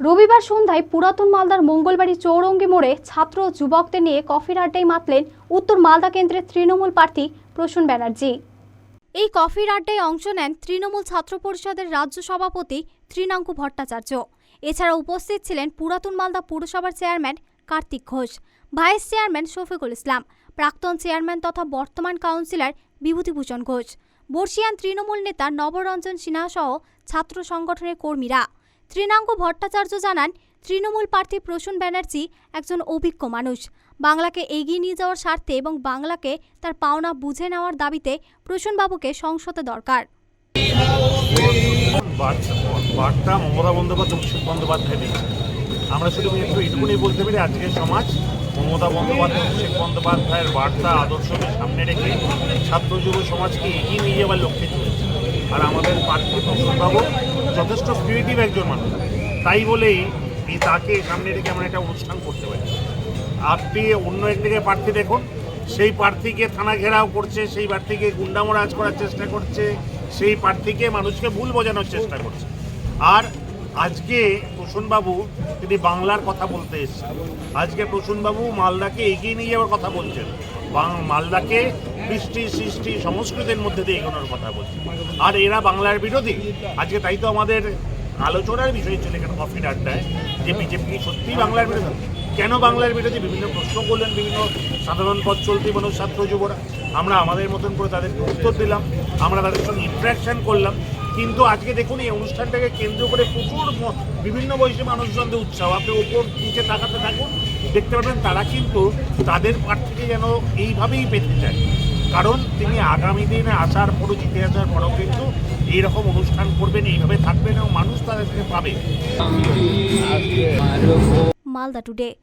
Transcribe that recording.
রবিবার সন্ধ্যায় পুরাতন মালদার মঙ্গলবাড়ি চৌরঙ্গি মোড়ে ছাত্র যুবকদের নিয়ে কফির আড্ডায় মাতলেন উত্তর মালদা কেন্দ্রের তৃণমূল প্রার্থী প্রসূন ব্যানার্জি। এই কফির আড্ডায় অংশ নেন তৃণমূল ছাত্র পরিষদের রাজ্য সভাপতি তৃণাঙ্কু ভট্টাচার্য। এছাড়া উপস্থিত ছিলেন পুরাতন মালদা পুরসভার chairman Kartik Ghosh, vice chairman Shafiqul Islam, প্রাক্তন চেয়ারম্যান তথা বর্তমান কাউন্সিলর বিভূতিভূষণ ঘোষ, বর্ষিয়ান তৃণমূল নেতা নবরঞ্জন সিনহা সহ ছাত্র সংগঠনের কর্মীরা। তৃণাঙ্গ ভট্টাচার্য জানান, তৃণমূল প্রার্থী প্রসূন ব্যানার্জি একজন অভিজ্ঞ মানুষ। বাংলাকে এগিয়ে নিয়ে যাওয়ার স্বার্থে এবং বাংলাকে তার পাওনা বুঝে নেওয়ার দাবিতে প্রসূনবাবুকে সংসদে দরকার। বার্তা মমতা বন্দ্যোপাধ্যায় অভিষেক বন্দ্যোপাধ্যায় আমরা শুধু একটু এইটুকুনি বলতে পারি, আজকের সমাজ মমতা বন্দ্যোপাধ্যায় অভিষেক বন্দ্যোপাধ্যায়ের বার্তা আদর্শকে সামনে রেখে ছাত্র যুব সমাজকে এগিয়ে নিয়ে যাওয়ার লক্ষ্যে চলেছে। আর আমাদের প্রার্থী প্রসূনবাবু যথেষ্ট ক্রিয়েটিভ একজন মানুষ। তাই বলেই এই তাকে সামনে রেখে আমরা একটা অনুষ্ঠান করতে পারি। আপনি অন্য একদিকে প্রার্থী দেখুন, সেই প্রার্থীকে থানা ঘেরাও করছে, সেই প্রার্থীকে গুন্ডামরাজ করার চেষ্টা করছে, সেই প্রার্থীকে মানুষকে ভুল বোঝানোর চেষ্টা করছে। আর আজকে প্রসূনবাবু তিনি বাংলার কথা বলতে এসেছেন। আজকে প্রসূনবাবু মালদাকে এগিয়ে নিয়ে যাওয়ার কথা বলছেন। মালদাকে কৃষ্টি সৃষ্টি, সংস্কৃতির মধ্যে দিয়ে এগোনোর কথা বলছেন। আর এরা বাংলার বিরোধী। আজকে তাই তো আমাদের আলোচনার বিষয় ছিল এখানে কফির আড্ডায়, যে বিজেপি কি সত্যিই বাংলার বিরোধী? কেন বাংলার বিরোধী? বিভিন্ন প্রশ্ন করলেন বিভিন্ন সাধারণ পথ চলতি মানুষ, ছাত্র, যুবরা। আমরা আমাদের মতন করে তাদেরকে উত্তর দিলাম। আমরা তাদের সঙ্গে ইন্টারাকশন করলাম। কিন্তু আজকে দেখুন এই অনুষ্ঠানটাকে কেন্দ্র করে প্রচুর বিভিন্ন বয়সী মানুষজনদের উৎসাহ। আপনি ওপর নিচে তাকাতে থাকুন দেখতে পাবেন তারা কিন্তু তাদের প্রার্থীকে যেন এইভাবেই পেতে চায়। কারণ তিনি আগামী দিনে আসার পরও জিতে আসার পরও কিন্তু এইরকম অনুষ্ঠান করবেন এইভাবে থাকবেন এবং মানুষ তাদেরকে পাবে। মালদা টুডে।